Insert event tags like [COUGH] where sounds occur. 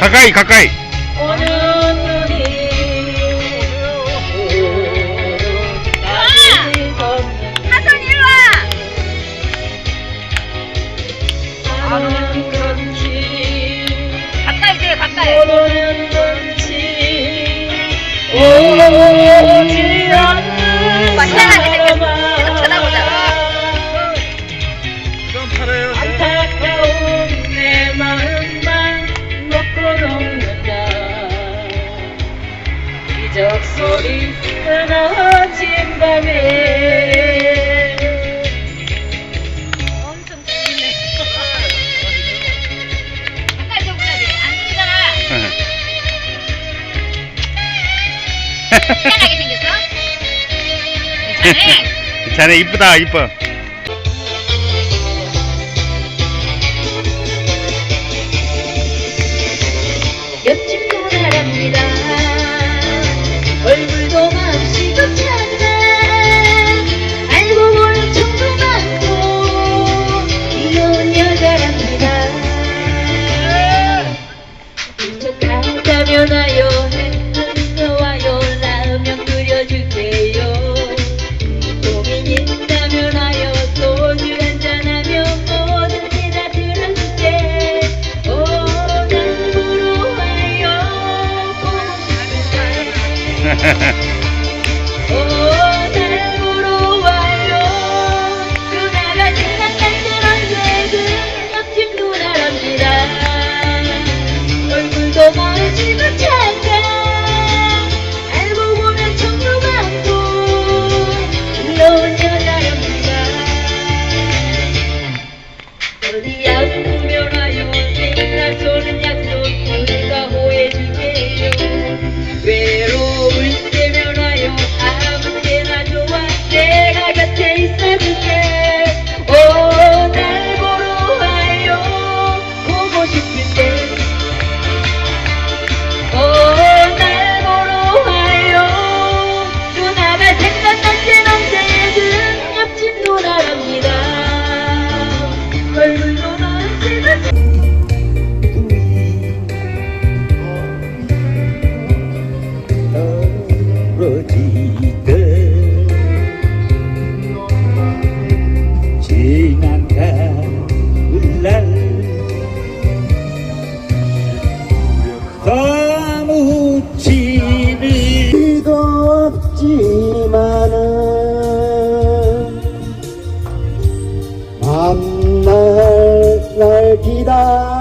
가까이 가까이 하선 일로 와. 가까이 돼 가까이. 모르는 건지 오지 않는 오빠 희한하게 생겼어. 계속 쳐다보잖아. 좀 팔아요 기적 소리 끊어진 밤에 엄청 재밌네. 가까이 좀 보자. 안 들리잖아. 희한하게 생겼어. [LAUGHS] 괜찮네. 자네 이쁘다 이뻐 ha ha ha செய்தார்